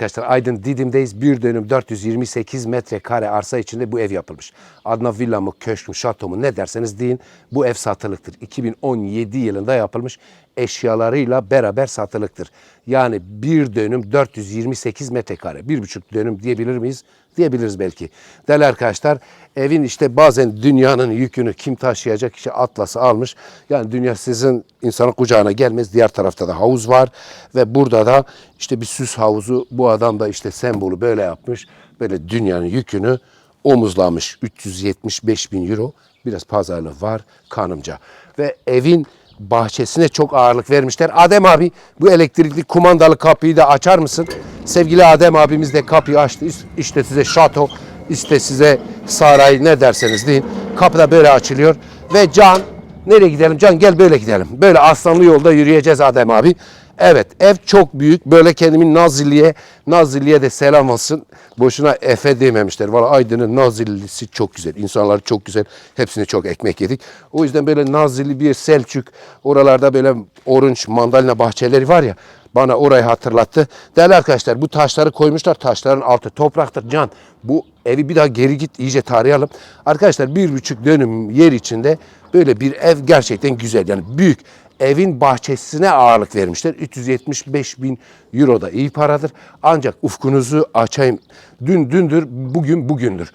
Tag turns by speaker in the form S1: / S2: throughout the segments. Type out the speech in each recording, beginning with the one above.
S1: Arkadaşlar Aydın Didim'deyiz. Bir dönüm 428 metrekare arsa içinde bu ev yapılmış. Adına villa mı, köşk mü, şato mu ne derseniz deyin bu ev satılıktır. 2017 yılında yapılmış eşyalarıyla beraber satılıktır. Yani bir dönüm 428 metrekare. Bir buçuk dönüm diyebilir miyiz? Diyebiliriz belki. Değerli arkadaşlar evin işte bazen dünyanın yükünü kim taşıyacak işte atlası almış. Yani dünya sizin insanın kucağına gelmez. Diğer tarafta da havuz var ve burada da işte bir süs havuzu bu adam da işte sembolü böyle yapmış. Böyle dünyanın yükünü omuzlamış 375 bin euro. Biraz pazarlığı var kanımca. Ve evin bahçesine çok ağırlık vermişler. Adem abi bu elektrikli kumandalı kapıyı da açar mısın? Sevgili Adem abimiz de kapıyı açtı. İşte size şato, işte size saray ne derseniz deyin. Kapı da böyle açılıyor. Ve Can, nereye gidelim? Can gel böyle gidelim. Böyle aslanlı yolda yürüyeceğiz Adem abi. Evet ev çok büyük. Böyle kendimin Nazilli'ye, Nazilli'ye de selam olsun. Boşuna Efe dememişler. Valla Aydın'ın Nazillisi çok güzel. İnsanlar çok güzel. Hepsine çok ekmek yedik. O yüzden böyle Nazilli bir Selçuk. Oralarda böyle orange mandalina bahçeleri var ya. Bana orayı hatırlattı. Değerli arkadaşlar bu taşları koymuşlar. Taşların altı topraktır. Can bu evi bir daha geri git iyice tarayalım. Arkadaşlar bir buçuk dönüm yer içinde böyle bir ev gerçekten güzel. Yani büyük evin bahçesine ağırlık vermişler. 375 bin euro da iyi paradır. Ancak ufkunuzu açayım. Dün dündür, bugün bugündür.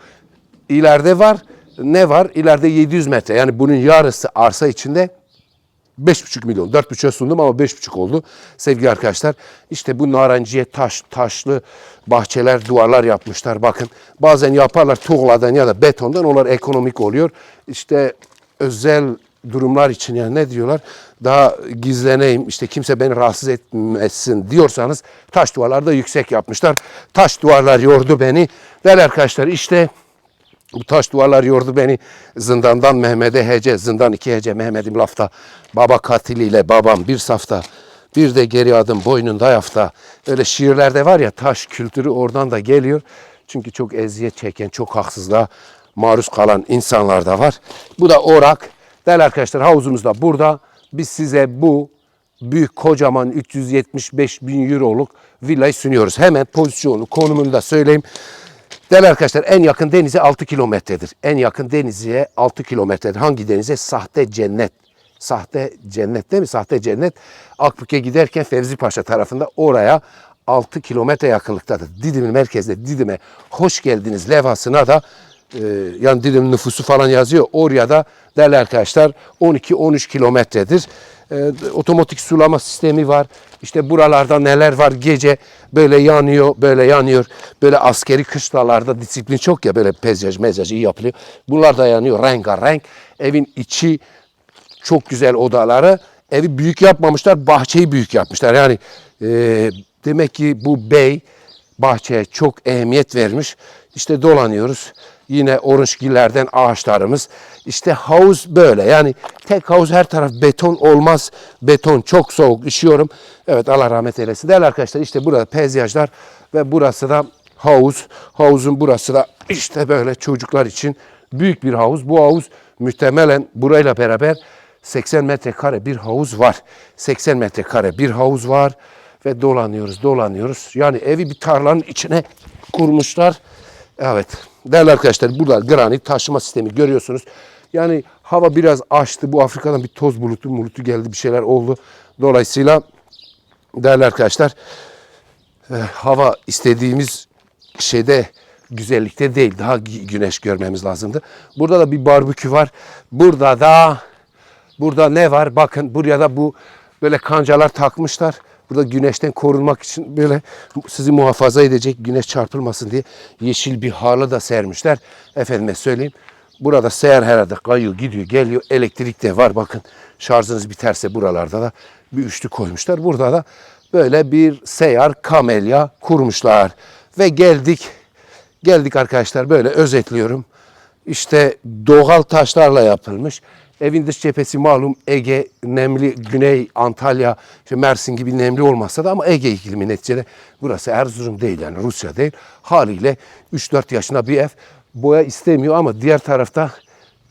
S1: İleride var, ne var? İleride 700 metre. Yani bunun yarısı arsa içinde 5,5 milyon. 4,5'a sundum ama 5,5 oldu. Sevgili arkadaşlar işte bu narenciye taş, taşlı bahçeler, duvarlar yapmışlar. Bakın bazen yaparlar tuğladan ya da betondan onlar ekonomik oluyor. İşte özel durumlar için yani ne diyorlar? Daha gizleneyim işte kimse beni rahatsız etmesin diyorsanız taş duvarlar da yüksek yapmışlar. Taş duvarlar yordu beni. Değerli arkadaşlar işte bu taş duvarlar yordu beni zindandan Mehmet'e hece, zindan iki hece Mehmet'im lafta. Baba katiliyle babam bir safta. Bir de geri adım boynunda yafta. Öyle şiirlerde var ya taş kültürü oradan da geliyor. Çünkü çok eziyet çeken, çok haksızlığa maruz kalan insanlar da var. Bu da orak. Değerli arkadaşlar havuzumuz da burada. Biz size bu büyük kocaman 375 bin euroluk villayı sunuyoruz. Hemen pozisyonu, konumunu da söyleyeyim. Değerli arkadaşlar en yakın denize 6 kilometredir. En yakın denize 6 kilometredir. Hangi denize? Sahte cennet. Sahte cennet değil mi? Sahte cennet. Akbük'e giderken Fevzi Paşa tarafında oraya 6 kilometre yakınlıktadır. Didim'in merkezde Didim'e hoş geldiniz levhasına da yani Didim nüfusu falan yazıyor. Oraya da değerli arkadaşlar 12-13 kilometredir. E, otomatik sulama sistemi var. İşte buralarda neler var gece böyle yanıyor, böyle yanıyor. Böyle askeri kışlalarda disiplin çok ya böyle peyzaj, mezaj iyi yapılıyor. Bunlar da yanıyor rengarenk. Evin içi çok güzel odaları. Evi büyük yapmamışlar, bahçeyi büyük yapmışlar. Yani e, demek ki bu bey bahçeye çok ehemmiyet vermiş. İşte dolanıyoruz. Yine oranjgillerden ağaçlarımız. İşte havuz böyle. Yani tek havuz her taraf beton olmaz. Beton çok soğuk, üşüyorum. Evet Allah rahmet eylesin. Değerli arkadaşlar işte burada peyzajlar ve burası da havuz. Havuzun burası da işte böyle çocuklar için büyük bir havuz. Bu havuz muhtemelen burayla beraber 80 metrekare bir havuz var. 80 metrekare bir havuz var ve dolanıyoruz, dolanıyoruz. Yani evi bir tarlanın içine kurmuşlar. Evet. Değerli arkadaşlar burada granit taşıma sistemi görüyorsunuz. Yani hava biraz açtı. Bu Afrika'dan bir toz bulutu bulutu geldi. Bir şeyler oldu. Dolayısıyla değerli arkadaşlar e, hava istediğimiz şeyde güzellikte değil. Daha gü- güneş görmemiz lazımdı. Burada da bir barbekü var. Burada da burada ne var? Bakın buraya da bu böyle kancalar takmışlar. Burada güneşten korunmak için böyle sizi muhafaza edecek güneş çarpılmasın diye yeşil bir halı da sermişler. Efendime söyleyeyim. Burada seyahat herhalde kayıyor gidiyor geliyor. Elektrik de var bakın şarjınız biterse buralarda da bir üçlü koymuşlar. Burada da böyle bir seyyar kamelya kurmuşlar. Ve geldik geldik arkadaşlar böyle özetliyorum. İşte doğal taşlarla yapılmış. Evin dış cephesi malum Ege, nemli, Güney, Antalya, işte Mersin gibi nemli olmasa da ama Ege iklimi neticede. Burası Erzurum değil yani Rusya değil. Haliyle 3-4 yaşında bir ev boya istemiyor ama diğer tarafta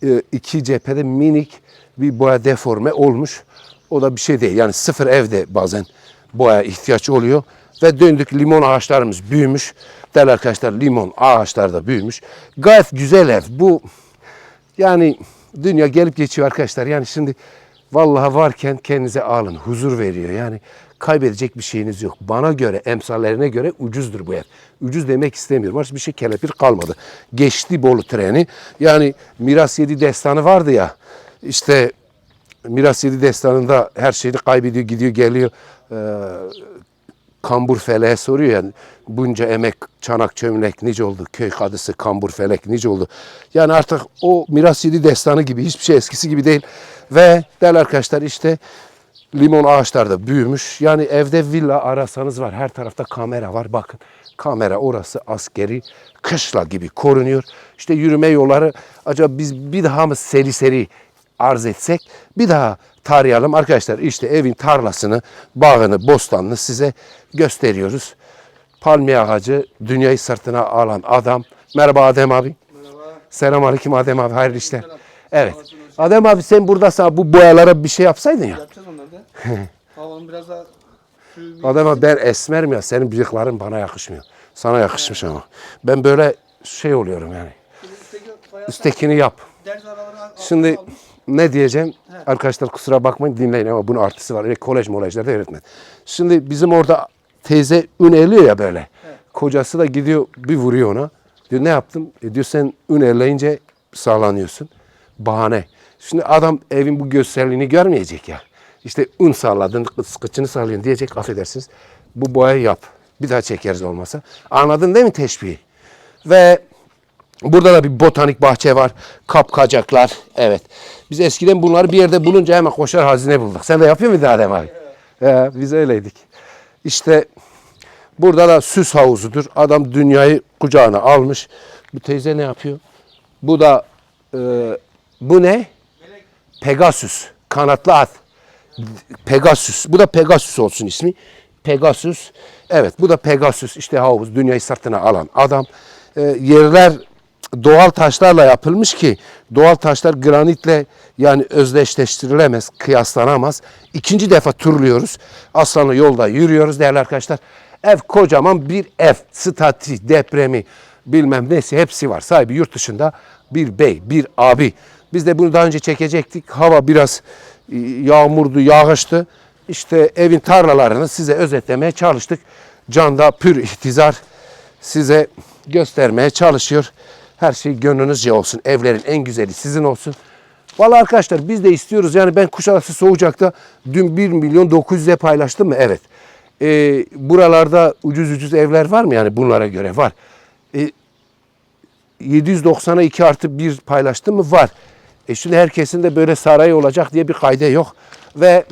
S1: e, iki cephede minik bir boya deforme olmuş. O da bir şey değil. Yani sıfır evde bazen boya ihtiyaç oluyor. Ve döndük limon ağaçlarımız büyümüş. Değerli arkadaşlar limon ağaçları da büyümüş. Gayet güzel ev. Bu yani dünya gelip geçiyor arkadaşlar. Yani şimdi vallahi varken kendinize alın. Huzur veriyor. Yani kaybedecek bir şeyiniz yok. Bana göre, emsallerine göre ucuzdur bu ev. Ucuz demek istemiyorum. Hiçbir şey kelepir kalmadı. Geçti Bolu treni. Yani Miras 7 destanı vardı ya. İşte Miras 7 destanında her şeyini kaybediyor, gidiyor, geliyor. Ee, Kambur Feleğe soruyor yani bunca emek çanak çömlek nice oldu köy kadısı Kambur Felek nice oldu. Yani artık o Miras Yedi destanı gibi hiçbir şey eskisi gibi değil. Ve değerli arkadaşlar işte limon ağaçları da büyümüş. Yani evde villa arasanız var her tarafta kamera var bakın. Kamera orası askeri kışla gibi korunuyor. İşte yürüme yolları acaba biz bir daha mı seri seri arz etsek bir daha tarayalım. Arkadaşlar işte evin tarlasını, bağını, bostanını size gösteriyoruz. Palmiye ağacı, dünyayı sırtına alan adam. Merhaba Adem abi.
S2: Merhaba.
S1: Selam aleyküm Adem abi, hayırlı işler. Evet. Adem abi sen buradasın bu boyalara bir şey yapsaydın ya.
S2: Yapacağız onları da. Havanın biraz daha.
S1: Adem abi ben esmerim ya senin bıyıkların bana yakışmıyor. Sana yakışmış ama. Ben böyle şey oluyorum yani. Üsttekini yap. Şimdi. Ne diyeceğim? Arkadaşlar kusura bakmayın dinleyin ama bunun artısı var. Öyle kolej molejlerde öğretmen. Şimdi bizim orada teyze ün eliyor ya böyle. Kocası da gidiyor bir vuruyor ona. Diyor ne yaptın? E diyor sen ün elleyince sağlanıyorsun. Bahane. Şimdi adam evin bu gösterliğini görmeyecek ya. İşte un sağladın, kıç- kıçını sağlıyorsun diyecek affedersiniz. Bu boyayı yap. Bir daha çekeriz olmasa. Anladın değil mi teşbihi? Ve Burada da bir botanik bahçe var. Kapkacaklar. Evet. Biz eskiden bunları bir yerde bulunca hemen koşar hazine bulduk. Sen de yapıyor muydun Adem abi? Ee, biz öyleydik. İşte burada da süs havuzudur. Adam dünyayı kucağına almış. Bu teyze ne yapıyor? Bu da e, bu ne? Pegasus. Kanatlı at. Pegasus. Bu da Pegasus olsun ismi. Pegasus. Evet bu da Pegasus. İşte havuz. Dünyayı sırtına alan adam. Ee, yerler doğal taşlarla yapılmış ki doğal taşlar granitle yani özdeşleştirilemez, kıyaslanamaz. İkinci defa turluyoruz. Aslanlı yolda yürüyoruz değerli arkadaşlar. Ev kocaman bir ev. Stati, depremi, bilmem nesi hepsi var. Sahibi yurt dışında bir bey, bir abi. Biz de bunu daha önce çekecektik. Hava biraz e, yağmurdu, yağıştı. İşte evin tarlalarını size özetlemeye çalıştık. Canda pür ihtizar size göstermeye çalışıyor. Her şey gönlünüzce olsun. Evlerin en güzeli sizin olsun. Vallahi arkadaşlar biz de istiyoruz. Yani ben Kuşadası Soğucak'ta dün 1 milyon 900'e paylaştım mı? Evet. Ee, buralarda ucuz ucuz evler var mı? Yani bunlara göre var. Ee, 790'a 2 artı 1 paylaştım mı? Var. E şimdi herkesin de böyle sarayı olacak diye bir kayda yok. Ve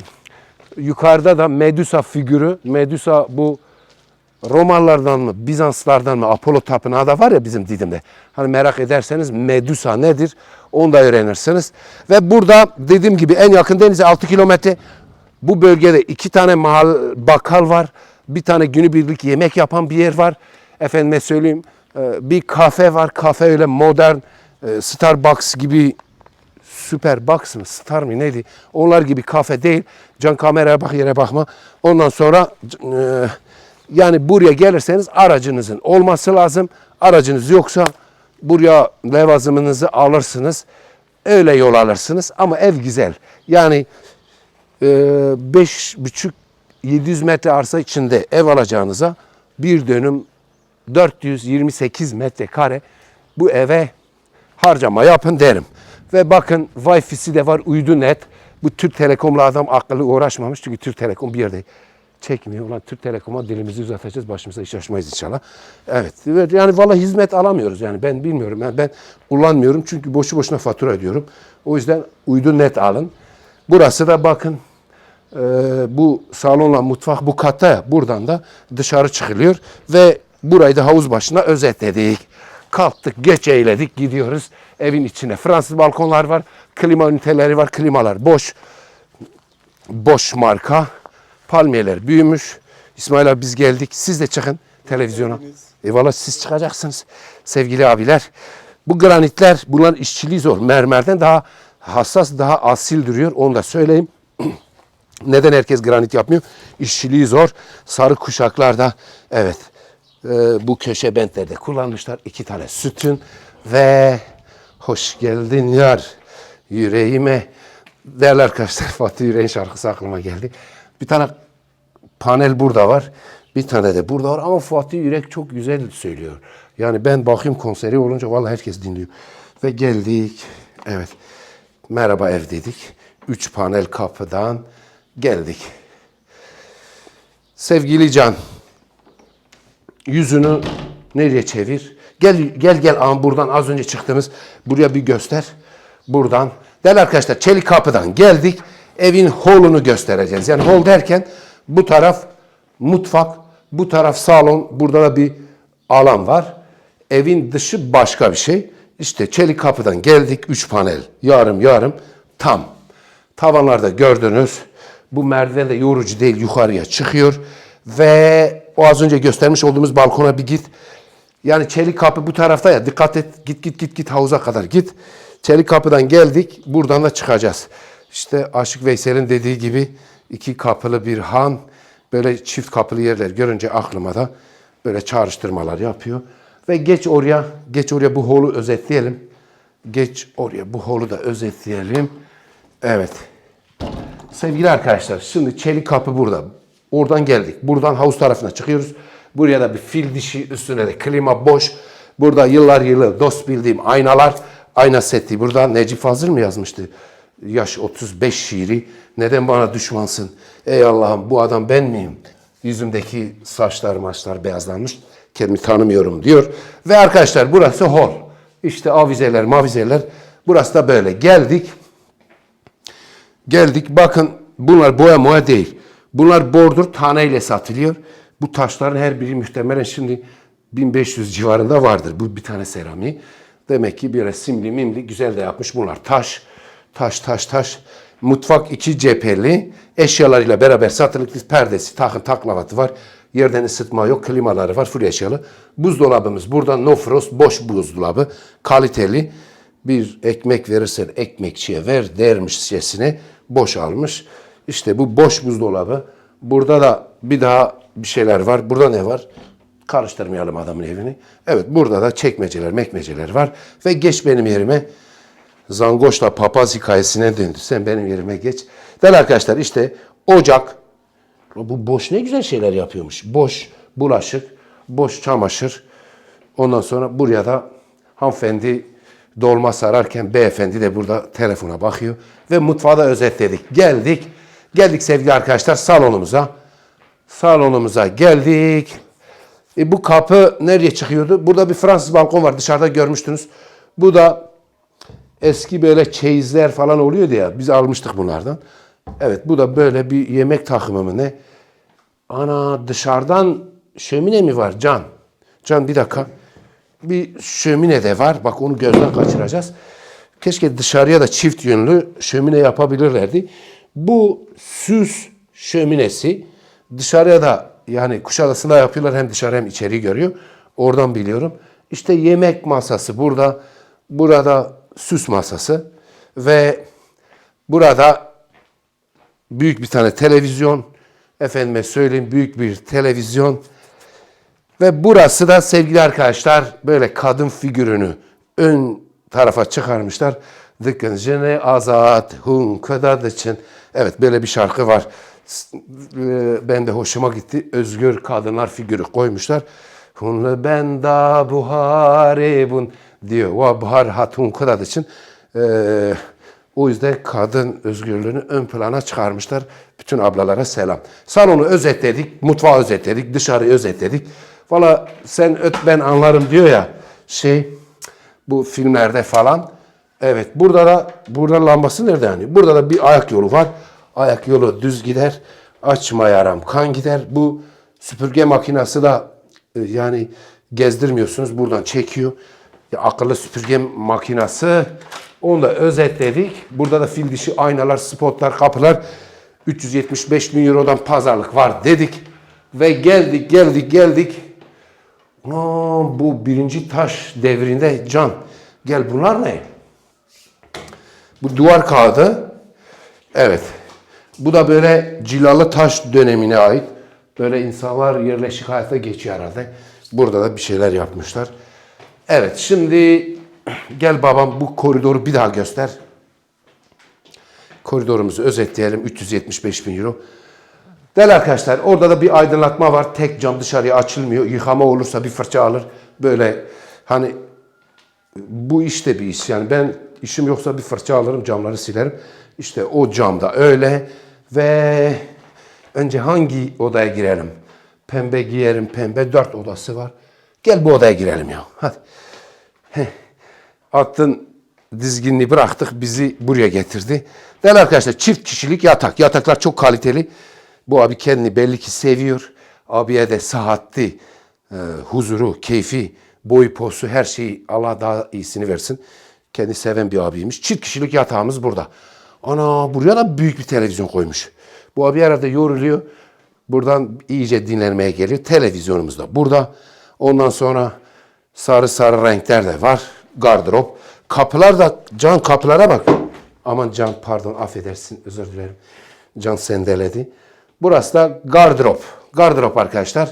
S1: yukarıda da Medusa figürü, Medusa bu Romalılardan mı, Bizanslardan mı, Apollo tapınağı da var ya bizim Didim'de. Hani merak ederseniz Medusa nedir onu da öğrenirsiniz. Ve burada dediğim gibi en yakın denize 6 kilometre. Bu bölgede iki tane mahal bakkal var. Bir tane günübirlik yemek yapan bir yer var. Efendime söyleyeyim e, bir kafe var. Kafe öyle modern e, Starbucks gibi Süper Box mı? Star mı? Neydi? Onlar gibi kafe değil. Can kameraya bak yere bakma. Ondan sonra e, yani buraya gelirseniz aracınızın olması lazım. Aracınız yoksa buraya levazımınızı alırsınız. Öyle yol alırsınız ama ev güzel. Yani e, beş buçuk 700 metre arsa içinde ev alacağınıza bir dönüm 428 metrekare bu eve harcama yapın derim. Ve bakın Wi-Fi'si de var uydu net. Bu Türk Telekom'la adam akıllı uğraşmamış çünkü Türk Telekom bir yerde çekmiyor. Ulan Türk Telekom'a dilimizi uzatacağız başımıza iş açmayız inşallah. Evet. yani valla hizmet alamıyoruz yani ben bilmiyorum. Yani ben kullanmıyorum çünkü boşu boşuna fatura ödüyorum. O yüzden uydu net alın. Burası da bakın e, bu salonla mutfak bu katta ya, buradan da dışarı çıkılıyor ve burayı da havuz başına özetledik. Kalktık, geç eğledik, gidiyoruz evin içine. Fransız balkonlar var, klima üniteleri var, klimalar boş. Boş marka. Palmiyeler büyümüş. İsmail abi biz geldik. Siz de çıkın televizyona. Eyvallah siz çıkacaksınız sevgili abiler. Bu granitler bunların işçiliği zor. Mermerden daha hassas, daha asil duruyor. Onu da söyleyeyim. Neden herkes granit yapmıyor? İşçiliği zor. Sarı kuşaklarda evet e, bu köşe bentlerde kullanmışlar. iki tane sütun ve hoş geldin yar yüreğime. Değerli arkadaşlar Fatih Yüreğin şarkısı aklıma geldi. Bir tane panel burada var. Bir tane de burada var ama Fatih Yürek çok güzel söylüyor. Yani ben bakayım konseri olunca vallahi herkes dinliyor. Ve geldik. Evet. Merhaba ev dedik. Üç panel kapıdan geldik. Sevgili Can, yüzünü nereye çevir? Gel gel gel ağam buradan az önce çıktığımız buraya bir göster. Buradan. Değerli arkadaşlar çelik kapıdan geldik. Evin holunu göstereceğiz. Yani hol derken bu taraf mutfak, bu taraf salon. Burada da bir alan var. Evin dışı başka bir şey. İşte çelik kapıdan geldik. Üç panel. Yarım yarım tam. Tavanlarda gördünüz. Bu merdiven de yorucu değil yukarıya çıkıyor. Ve o az önce göstermiş olduğumuz balkona bir git. Yani çelik kapı bu tarafta ya dikkat et git git git git havuza kadar git. Çelik kapıdan geldik buradan da çıkacağız. İşte Aşık Veysel'in dediği gibi iki kapılı bir han böyle çift kapılı yerler görünce aklıma da böyle çağrıştırmalar yapıyor. Ve geç oraya geç oraya bu holu özetleyelim. Geç oraya bu holu da özetleyelim. Evet. Sevgili arkadaşlar şimdi çelik kapı burada. Oradan geldik. Buradan havuz tarafına çıkıyoruz. Buraya da bir fil dişi üstüne de klima boş. Burada yıllar yılı dost bildiğim aynalar. Ayna seti burada. Necip Fazıl mı yazmıştı? Yaş 35 şiiri. Neden bana düşmansın? Ey Allah'ım bu adam ben miyim? Yüzümdeki saçlar maçlar beyazlanmış. Kendimi tanımıyorum diyor. Ve arkadaşlar burası hol. İşte avizeler mavizeler. Burası da böyle. Geldik. Geldik bakın bunlar boya moya değil. Bunlar bordur taneyle satılıyor. Bu taşların her biri muhtemelen şimdi 1500 civarında vardır. Bu bir tane seramiği. Demek ki bir simli mimli güzel de yapmış bunlar. Taş, taş, taş, taş. Mutfak iki cepheli. Eşyalarıyla beraber satılık perdesi, takım taklavatı var. Yerden ısıtma yok, klimaları var, full eşyalı. Buzdolabımız burada no frost, boş buzdolabı. Kaliteli bir ekmek verirsen ekmekçiye ver dermişçesine boş almış. İşte bu boş buzdolabı. Burada da bir daha bir şeyler var. Burada ne var? Karıştırmayalım adamın evini. Evet burada da çekmeceler, mekmeceler var. Ve geç benim yerime. Zangoş'la papaz hikayesine döndü. Sen benim yerime geç. Değerli arkadaşlar işte ocak. Bu boş ne güzel şeyler yapıyormuş. Boş bulaşık, boş çamaşır. Ondan sonra buraya da hanımefendi dolma sararken beyefendi de burada telefona bakıyor. Ve mutfağı da özetledik. Geldik. Geldik sevgili arkadaşlar salonumuza. Salonumuza geldik. E, bu kapı nereye çıkıyordu? Burada bir Fransız balkon var. Dışarıda görmüştünüz. Bu da eski böyle çeyizler falan oluyordu ya. Biz almıştık bunlardan. Evet bu da böyle bir yemek takımı mı ne? Ana dışarıdan şömine mi var Can? Can bir dakika. Bir şömine de var. Bak onu gözden kaçıracağız. Keşke dışarıya da çift yönlü şömine yapabilirlerdi. Bu süs şöminesi dışarıya da yani Kuşadası'nda yapıyorlar hem dışarı hem içeri görüyor. Oradan biliyorum. İşte yemek masası burada. Burada süs masası ve burada büyük bir tane televizyon. Efendime söyleyeyim büyük bir televizyon. Ve burası da sevgili arkadaşlar böyle kadın figürünü ön tarafa çıkarmışlar. Dıkın jene azat hun kadar için. Evet böyle bir şarkı var. E, Ben de hoşuma gitti. Özgür kadınlar figürü koymuşlar. Hunle ben da buharibun diyor. Ve buhar hatun kadar için. Ee, o yüzden kadın özgürlüğünü ön plana çıkarmışlar. Bütün ablalara selam. Salonu özetledik, mutfağı özetledik, dışarıyı özetledik. Valla sen öt ben anlarım diyor ya şey bu filmlerde falan. Evet burada da burada lambası nerede yani? Burada da bir ayak yolu var. Ayak yolu düz gider. Açma yaram kan gider. Bu süpürge makinesi de e, yani gezdirmiyorsunuz. Buradan çekiyor. Akıllı süpürge makinesi. Onu da özetledik. Burada da fil dişi aynalar, spotlar, kapılar. 375 bin eurodan pazarlık var dedik. Ve geldik, geldik, geldik. Aa, bu birinci taş devrinde can. Gel bunlar ne? Bu duvar kağıdı. Evet. Bu da böyle cilalı taş dönemine ait. Böyle insanlar yerleşik hayata geçiyor herhalde. Burada da bir şeyler yapmışlar. Evet şimdi gel babam bu koridoru bir daha göster. Koridorumuzu özetleyelim. 375 bin euro. Değerli arkadaşlar orada da bir aydınlatma var. Tek cam dışarıya açılmıyor. Yıkama olursa bir fırça alır. Böyle hani bu işte bir iş. Yani ben işim yoksa bir fırça alırım camları silerim. İşte o camda öyle ve önce hangi odaya girelim? Pembe giyerim pembe dört odası var. Gel bu odaya girelim ya. Hadi. Heh. Attın dizginini bıraktık bizi buraya getirdi. Değerli arkadaşlar çift kişilik yatak. Yataklar çok kaliteli. Bu abi kendini belli ki seviyor. Abiye de sıhhatli, e, huzuru, keyfi, boyu posu her şeyi Allah daha iyisini versin. Kendi seven bir abiymiş. Çift kişilik yatağımız burada. Ana buraya da büyük bir televizyon koymuş. Bu abi herhalde yoruluyor. Buradan iyice dinlenmeye geliyor. Televizyonumuz da burada. Ondan sonra sarı sarı renkler de var. Gardırop. Kapılar da can kapılara bak. Aman can pardon affedersin özür dilerim. Can sendeledi. Burası da gardırop. Gardırop arkadaşlar.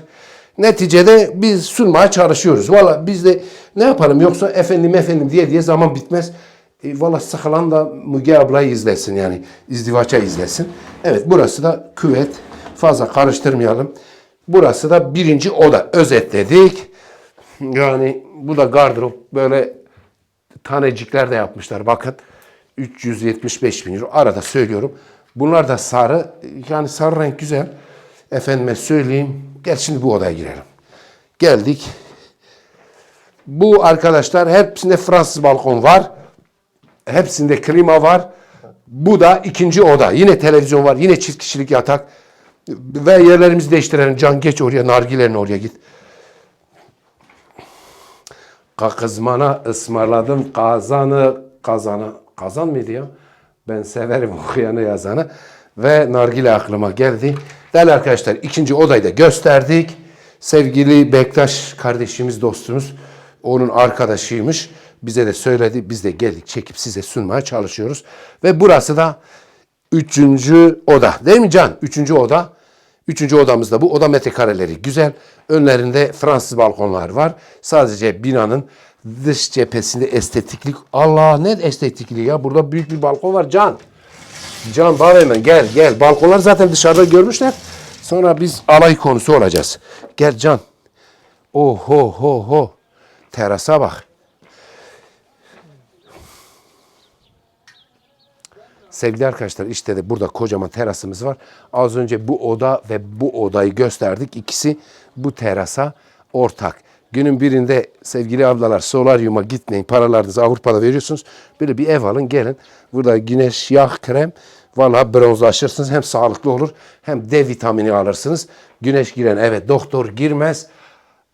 S1: Neticede biz sunmaya çalışıyoruz. Valla biz de ne yapalım yoksa efendim efendim diye diye zaman bitmez. E, Valla sıkılan da Müge ablayı izlesin yani izdivaça izlesin. Evet burası da küvet. Fazla karıştırmayalım. Burası da birinci oda. Özetledik. Yani bu da gardırop böyle tanecikler de yapmışlar. Bakın 375 bin euro. Arada söylüyorum. Bunlar da sarı. Yani sarı renk güzel. Efendime söyleyeyim. Gel şimdi bu odaya girelim. Geldik. Bu arkadaşlar hepsinde Fransız balkon var. Hepsinde klima var. Bu da ikinci oda. Yine televizyon var. Yine çift kişilik yatak. Ve yerlerimizi değiştirelim. Can geç oraya. Nargilerin oraya git. Kızmana ısmarladım kazanı kazanı kazan mıydı ya? Ben severim okuyanı yazanı. Ve nargile aklıma geldi. Değerli arkadaşlar ikinci odayı da gösterdik. Sevgili Bektaş kardeşimiz dostumuz onun arkadaşıymış. Bize de söyledi. Biz de geldik çekip size sunmaya çalışıyoruz. Ve burası da üçüncü oda. Değil mi Can? Üçüncü oda. Üçüncü odamızda bu oda metrekareleri güzel. Önlerinde Fransız balkonlar var. Sadece binanın dış cephesinde estetiklik. Allah ne estetikliği ya. Burada büyük bir balkon var Can. Can bana hemen gel gel. Balkonlar zaten dışarıda görmüşler. Sonra biz alay konusu olacağız. Gel Can. Oho ho ho. Terasa bak. Sevgili arkadaşlar işte de burada kocaman terasımız var. Az önce bu oda ve bu odayı gösterdik. İkisi bu terasa ortak. Günün birinde sevgili ablalar solaryuma gitmeyin. Paralarınızı Avrupa'da veriyorsunuz. Böyle bir ev alın gelin. Burada güneş yağ krem. Valla bronzlaşırsınız. Hem sağlıklı olur hem D vitamini alırsınız. Güneş giren evet doktor girmez.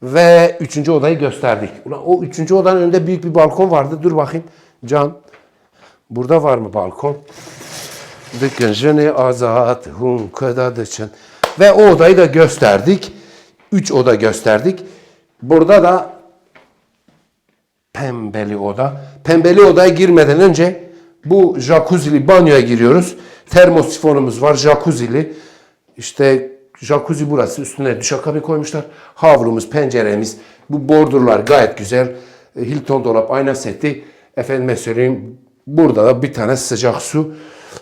S1: Ve üçüncü odayı gösterdik. Ulan o üçüncü odanın önünde büyük bir balkon vardı. Dur bakayım. Can. Burada var mı balkon? Dıkınjını azat hun kadadıçın. Ve o odayı da gösterdik. Üç oda gösterdik. Burada da pembeli oda. Pembeli odaya girmeden önce bu jacuzzi'li banyoya giriyoruz. Termosifonumuz var jacuzzi'li. İşte jacuzzi burası. Üstüne duşakabin koymuşlar. Havlumuz, penceremiz. Bu bordurlar gayet güzel. Hilton dolap, ayna seti. Efendime söyleyeyim burada da bir tane sıcak su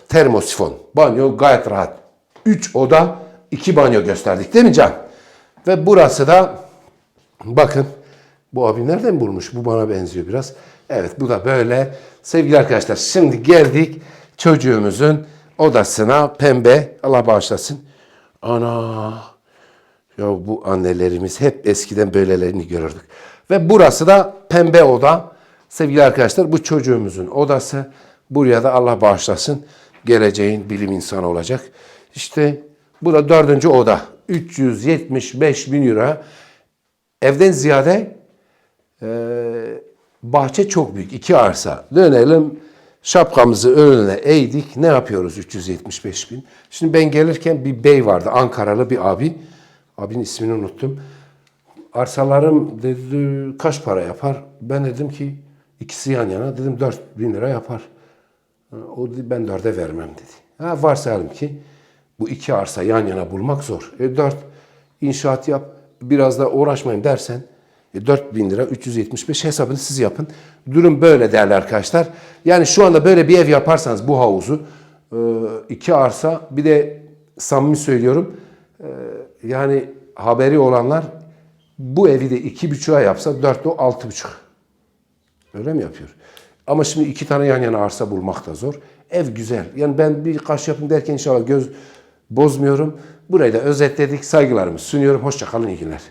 S1: termosifon. Banyo gayet rahat. 3 oda, 2 banyo gösterdik değil mi Can? Ve burası da bakın bu abi nereden bulmuş? Bu bana benziyor biraz. Evet bu da böyle. Sevgili arkadaşlar şimdi geldik çocuğumuzun odasına pembe Allah bağışlasın. Ana ya bu annelerimiz hep eskiden böylelerini görürdük. Ve burası da pembe oda. Sevgili arkadaşlar bu çocuğumuzun odası. Buraya da Allah bağışlasın. Geleceğin bilim insanı olacak. İşte bu da dördüncü oda. 375 bin euro. Evden ziyade e, bahçe çok büyük. iki arsa. Dönelim şapkamızı önüne eğdik. Ne yapıyoruz 375 bin? Şimdi ben gelirken bir bey vardı. Ankaralı bir abi. Abinin ismini unuttum. Arsalarım dedi kaç para yapar? Ben dedim ki ikisi yan yana dedim 4 bin lira yapar. O dedi ben dörde vermem dedi. Ha, varsayalım ki Bu iki arsa yan yana bulmak zor. E 4 inşaat yap biraz da uğraşmayın dersen e 4 bin lira 375 hesabını siz yapın. Durum böyle değerli arkadaşlar. Yani şu anda böyle bir ev yaparsanız bu havuzu e, iki arsa bir de samimi söylüyorum e, yani haberi olanlar bu evi de iki buçuğa yapsa dört o altı buçuk. Öyle mi yapıyor? Ama şimdi iki tane yan yana arsa bulmak da zor. Ev güzel. Yani ben birkaç yapım derken inşallah göz bozmuyorum. Burayı da özetledik. Saygılarımı sunuyorum. Hoşça kalın, iyi günler.